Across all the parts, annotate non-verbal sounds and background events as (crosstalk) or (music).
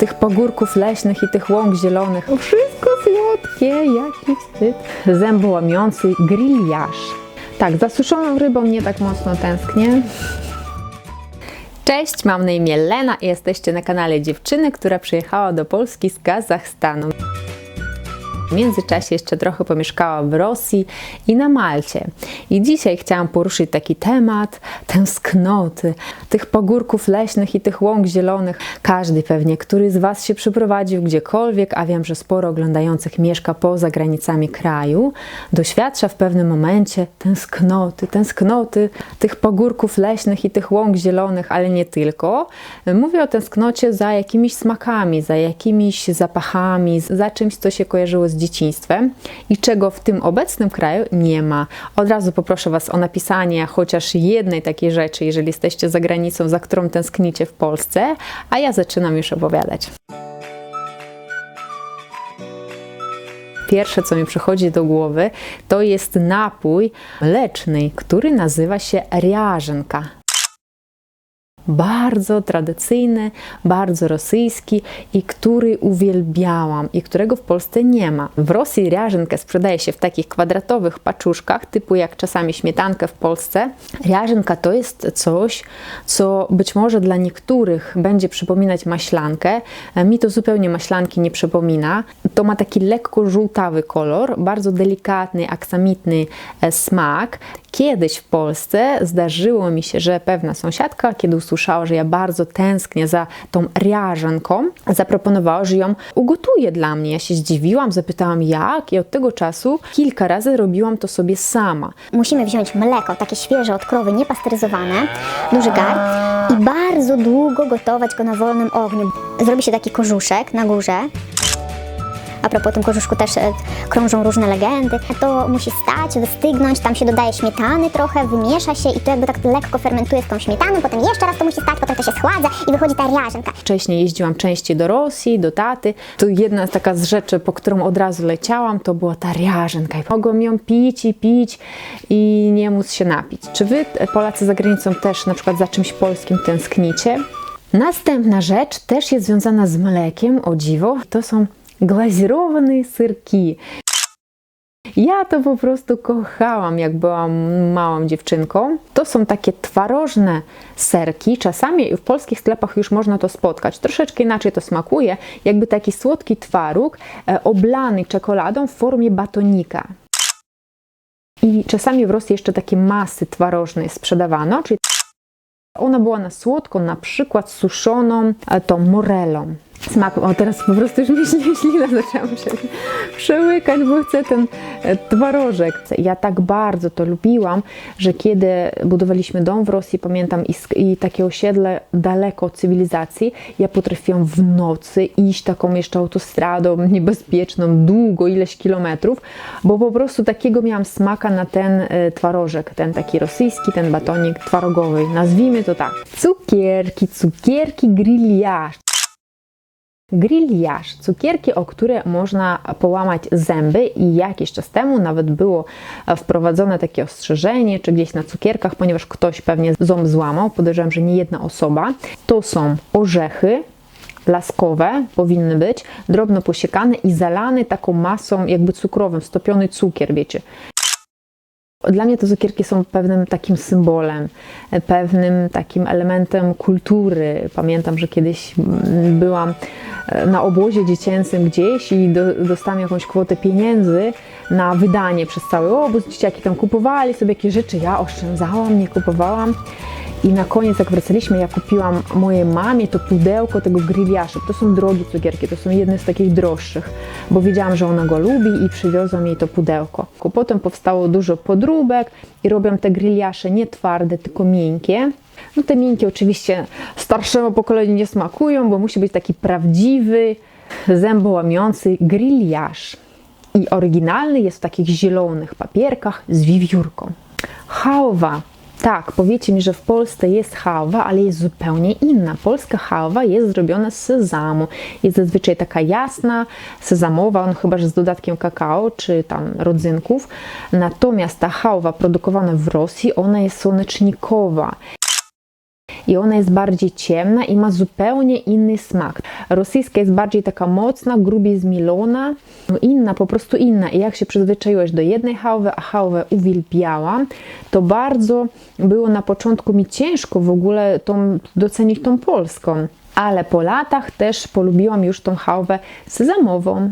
tych pagórków leśnych i tych łąk zielonych. Wszystko słodkie, jaki wstyd. Zębołamiący griliarz. Tak, za suszoną rybą nie tak mocno tęsknię. Cześć, mam na imię Lena i jesteście na kanale dziewczyny, która przyjechała do Polski z Kazachstanu. W międzyczasie jeszcze trochę pomieszkała w Rosji i na Malcie. I dzisiaj chciałam poruszyć taki temat tęsknoty, tych pagórków leśnych i tych łąk zielonych. Każdy pewnie, który z Was się przyprowadził gdziekolwiek, a wiem, że sporo oglądających mieszka poza granicami kraju, doświadcza w pewnym momencie tęsknoty, tęsknoty tych pagórków leśnych i tych łąk zielonych, ale nie tylko. Mówię o tęsknocie za jakimiś smakami, za jakimiś zapachami, za czymś, co się kojarzyło z dzieciństwem i czego w tym obecnym kraju nie ma. Od razu poproszę Was o napisanie chociaż jednej takiej rzeczy, jeżeli jesteście za granicą, za którą tęsknicie w Polsce, a ja zaczynam już opowiadać. Pierwsze, co mi przychodzi do głowy, to jest napój mleczny, który nazywa się riażynka bardzo tradycyjny, bardzo rosyjski i który uwielbiałam i którego w Polsce nie ma. W Rosji riażynkę sprzedaje się w takich kwadratowych paczuszkach, typu jak czasami śmietankę w Polsce. Riażynka to jest coś, co być może dla niektórych będzie przypominać maślankę. Mi to zupełnie maślanki nie przypomina. To ma taki lekko żółtawy kolor, bardzo delikatny, aksamitny e, smak. Kiedyś w Polsce zdarzyło mi się, że pewna sąsiadka, kiedy usłyszała, że ja bardzo tęsknię za tą riażanką, zaproponowała, że ją ugotuje dla mnie. Ja się zdziwiłam, zapytałam jak i od tego czasu kilka razy robiłam to sobie sama. Musimy wziąć mleko, takie świeże od krowy, niepasteryzowane, duży gar i bardzo długo gotować go na wolnym ogniu. Zrobi się taki korzuszek na górze. A propos tym korzuszku też e, krążą różne legendy. To musi stać, wystygnąć, tam się dodaje śmietany trochę, wymiesza się i to jakby tak lekko fermentuje z tą śmietaną, potem jeszcze raz to musi stać, potem to się schładza i wychodzi ta riażynka. Wcześniej jeździłam częściej do Rosji, do taty. To jedna taka z rzeczy, po którą od razu leciałam, to była ta riażynka. I mogłam ją pić i pić i nie móc się napić. Czy wy, Polacy za granicą, też na przykład za czymś polskim tęsknicie? Następna rzecz też jest związana z mlekiem, o dziwo. To są glazirowane syrki. Ja to po prostu kochałam, jak byłam małą dziewczynką. To są takie twarożne serki. Czasami w polskich sklepach już można to spotkać. Troszeczkę inaczej to smakuje, jakby taki słodki twaróg e, oblany czekoladą w formie batonika. I czasami w Rosji jeszcze takie masy twarożne sprzedawano, czyli ona była na słodko, na przykład suszoną e, tą morelą smak. O, teraz po prostu już mi (laughs) źle ślina zaczęłam się przełykać, bo chcę ten e, twarożek. Ja tak bardzo to lubiłam, że kiedy budowaliśmy dom w Rosji, pamiętam, i, i takie osiedle daleko od cywilizacji, ja potrafiłam w nocy iść taką jeszcze autostradą niebezpieczną, długo, ileś kilometrów, bo po prostu takiego miałam smaka na ten e, twarożek, ten taki rosyjski, ten batonik twarogowy, nazwijmy to tak. Cukierki, cukierki griliarz. Griliarz, cukierki, o które można połamać zęby i jakiś czas temu nawet było wprowadzone takie ostrzeżenie, czy gdzieś na cukierkach, ponieważ ktoś pewnie ząb złamał, podejrzewam, że nie jedna osoba. To są orzechy, laskowe powinny być, drobno posiekane i zalane taką masą jakby cukrową, stopiony cukier, wiecie. Dla mnie te cukierki są pewnym takim symbolem, pewnym takim elementem kultury. Pamiętam, że kiedyś byłam na obozie dziecięcym gdzieś i do, dostałam jakąś kwotę pieniędzy na wydanie przez cały obóz. Dzieciaki tam kupowali sobie jakieś rzeczy, ja oszczędzałam, nie kupowałam. I na koniec, jak wracaliśmy, ja kupiłam mojej mamie to pudełko tego grilliasza. To są drogie cukierki, to są jedne z takich droższych, bo wiedziałam, że ona go lubi i przywiozłam jej to pudełko. Potem powstało dużo podróbek i robią te grilliasze nie twarde, tylko miękkie. No te miękkie oczywiście starszemu pokoleniu nie smakują, bo musi być taki prawdziwy, zębołamiący grilliarz. I oryginalny jest w takich zielonych papierkach z wiewiórką. Hałwa. Tak, powiecie mi, że w Polsce jest hałwa, ale jest zupełnie inna. Polska hałwa jest zrobiona z sezamu. Jest zazwyczaj taka jasna, sezamowa, no chyba, że z dodatkiem kakao czy tam rodzynków. Natomiast ta hałwa produkowana w Rosji, ona jest słonecznikowa. I ona jest bardziej ciemna i ma zupełnie inny smak. Rosyjska jest bardziej taka mocna, grubiej zmielona, no inna, po prostu inna. I jak się przyzwyczaiłeś do jednej chałwy, a chałwę uwielbiałam, to bardzo było na początku mi ciężko w ogóle tą, docenić tą polską. Ale po latach też polubiłam już tą chałwę sezamową.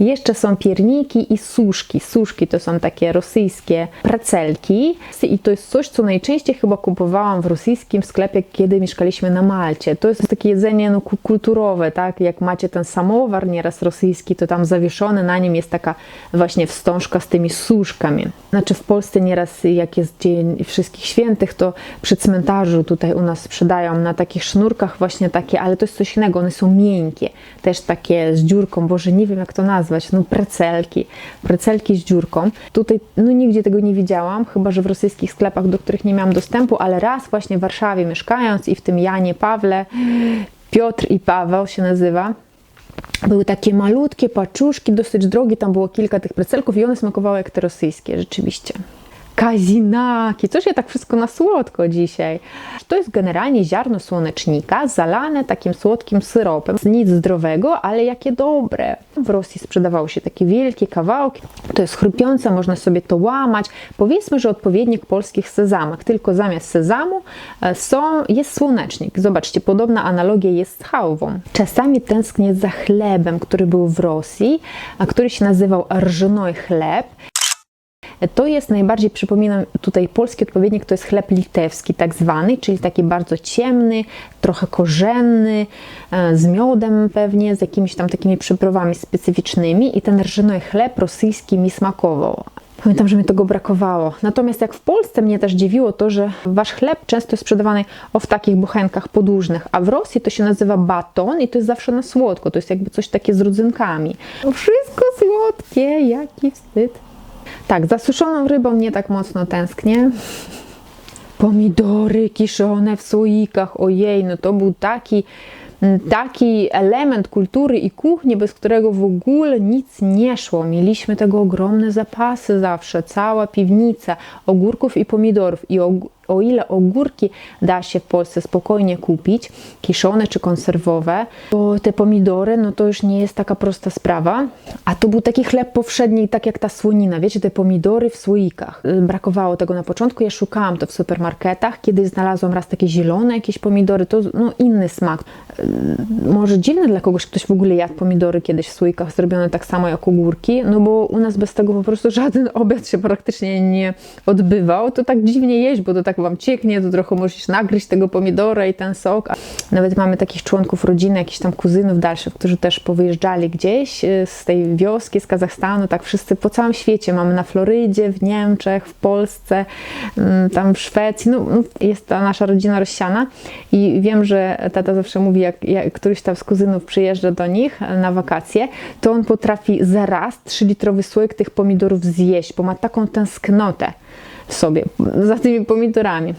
Jeszcze są pierniki i suszki. Suszki to są takie rosyjskie precelki i to jest coś, co najczęściej chyba kupowałam w rosyjskim sklepie, kiedy mieszkaliśmy na Malcie. To jest takie jedzenie no, ku- kulturowe, tak? Jak macie ten samowar nieraz rosyjski, to tam zawieszony na nim jest taka właśnie wstążka z tymi suszkami. Znaczy w Polsce nieraz jak jest Dzień Wszystkich Świętych, to przy cmentarzu tutaj u nas sprzedają na takich sznurkach właśnie takie, ale to jest coś innego, one są miękkie, też takie z dziurką, boże nie wiem jak to nazwać, no precelki, precelki z dziurką. Tutaj no nigdzie tego nie widziałam, chyba że w rosyjskich sklepach, do których nie miałam dostępu, ale raz właśnie w Warszawie mieszkając i w tym Janie Pawle, Piotr i Paweł się nazywa, były takie malutkie paczuszki, dosyć drogie, tam było kilka tych precelków i one smakowały jak te rosyjskie, rzeczywiście. Kazinaki, coś ja tak wszystko na słodko dzisiaj. To jest generalnie ziarno słonecznika zalane takim słodkim syropem. Nic zdrowego, ale jakie dobre. W Rosji sprzedawały się takie wielkie kawałki. To jest chrupiące, można sobie to łamać. Powiedzmy, że odpowiednik polskich sezamek, tylko zamiast sezamu e, są, jest słonecznik. Zobaczcie, podobna analogia jest z chałwą. Czasami tęsknię za chlebem, który był w Rosji, a który się nazywał rżnoj chleb. To jest najbardziej, przypominam tutaj polski odpowiednik, to jest chleb litewski tak zwany, czyli taki bardzo ciemny, trochę korzenny, e, z miodem pewnie, z jakimiś tam takimi przyprawami specyficznymi i ten rżnoj chleb rosyjski mi smakował. Pamiętam, że mi tego brakowało. Natomiast jak w Polsce mnie też dziwiło to, że wasz chleb często jest sprzedawany o w takich buchenkach podłużnych, a w Rosji to się nazywa baton i to jest zawsze na słodko, to jest jakby coś takie z rodzynkami. No Wszystko słodkie, jaki wstyd. Tak, za suszoną rybą nie tak mocno tęsknię. Pomidory kiszone w słoikach, ojej, no to był taki, taki element kultury i kuchni, bez którego w ogóle nic nie szło. Mieliśmy tego ogromne zapasy zawsze, cała piwnica ogórków i pomidorów. I og- o ile ogórki da się w Polsce spokojnie kupić, kiszone czy konserwowe, to te pomidory, no to już nie jest taka prosta sprawa. A to był taki chleb powszedni, tak jak ta słonina, wiecie, te pomidory w słoikach. Y, Brakowało tego na początku, ja szukałam to w supermarketach, kiedy znalazłam raz takie zielone jakieś pomidory, to no, inny smak. Y, Może dziwne dla kogoś, ktoś w ogóle jadł pomidory kiedyś w słoikach zrobione tak samo jak ogórki, no bo u nas bez tego po prostu żaden (laughs) obiad się praktycznie nie odbywał. To tak dziwnie jeść, bo to tak wam cieknie, to trochę musisz nagryźć tego pomidora i ten sok. Nawet mamy takich członków rodziny, jakichś tam kuzynów dalszych, którzy też powyjeżdżali gdzieś y, z tej wioski, z Kazachstanu, tak wszyscy po całym świecie. Mamy na Florydzie, w Niemczech, w Polsce, mm, tam w Szwecji. No, no, jest ta nasza rodzina rozsiana i wiem, że tata zawsze mówi, jak, jak któryś tam z kuzynów przyjeżdża do nich na wakacje, to on potrafi zaraz 3-litrowy słoik tych pomidorów zjeść, bo ma taką tęsknotę sobie za tymi pomidorami.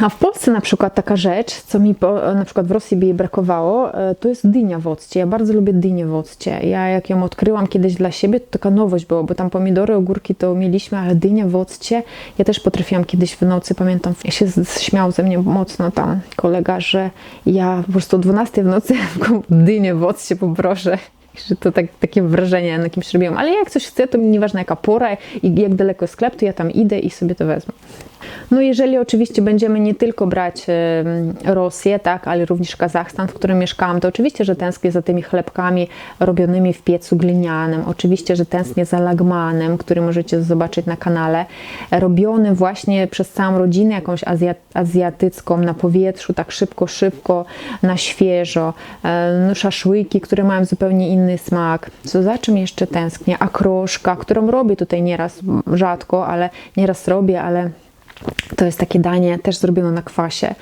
A w Polsce na przykład taka rzecz, co mi po, na przykład w Rosji by jej brakowało, e, to jest dynia w occie. Ja bardzo lubię dynię w occie. Ja jak ją odkryłam kiedyś dla siebie, to taka nowość była, bo tam pomidory, ogórki to mieliśmy, ale dynia w occie, ja też potrafiłam kiedyś w nocy, pamiętam, się śmiał ze mnie mocno tam kolega, że ja po prostu o 12 w nocy (laughs) dynię w occie poproszę że to tak, takie wrażenie na kimś robiłam. Ale jak coś chcę, to mi nieważne jaka pora i jak daleko jest sklep, to ja tam idę i sobie to wezmę. No jeżeli oczywiście będziemy nie tylko brać Rosję, tak, ale również Kazachstan, w którym mieszkałam, to oczywiście, że tęsknię za tymi chlebkami robionymi w piecu glinianym. Oczywiście, że tęsknię za lagmanem, który możecie zobaczyć na kanale. Robiony właśnie przez całą rodzinę, jakąś azja, azjatycką, na powietrzu, tak szybko, szybko, na świeżo. E, No, szaszłyki, które mają zupełnie inny smak. Co za czym jeszcze tęsknię? Akroszka, którą robię tutaj nieraz, rzadko, ale nieraz robię, ale to jest takie danie też zrobione na kwasie,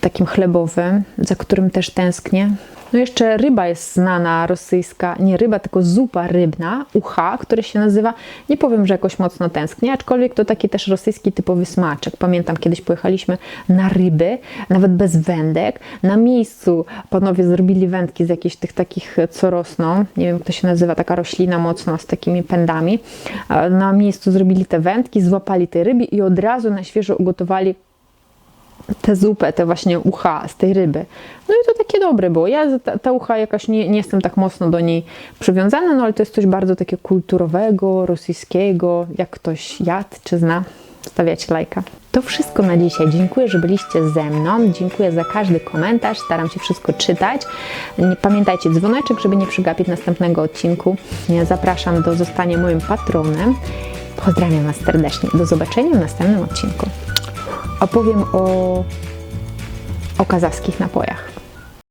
takim chlebowym, za którym też tęsknię. No jeszcze ryba jest znana, rosyjska, nie ryba, tylko zupa rybna, ucha, który się nazywa, nie powiem, że jakoś mocno tęsknię, aczkolwiek to taki też rosyjski typowy smaczek. Pamiętam, kiedyś pojechaliśmy na ryby, nawet bez wędek. Na miejscu panowie zrobili wędki z jakichś tych takich, co rosną, nie wiem, jak to się nazywa, taka roślina mocno z takimi pędami. Na miejscu zrobili te wędki, złapali te ryby i od razu na świeżo ugotowali tę zupę, te właśnie ucha z tej ryby. No i to takie dobre było. Ja ta, ta ucha jakaś nie, nie jestem tak mocno do niej przywiązana, no ale to jest coś bardzo takiego kulturowego, rosyjskiego. Jak ktoś jadł czy zna, stawiać lajka. To wszystko na dzisiaj. Dziękuję, że byliście ze mną. Dziękuję za każdy komentarz. Staram się wszystko czytać. Pamiętajcie dzwoneczek, żeby nie przegapić następnego odcinku. Ja zapraszam do zostania moim patronem. Pozdrawiam Was serdecznie. Do zobaczenia w następnym odcinku. Opowiem o, o kazachskich napojach.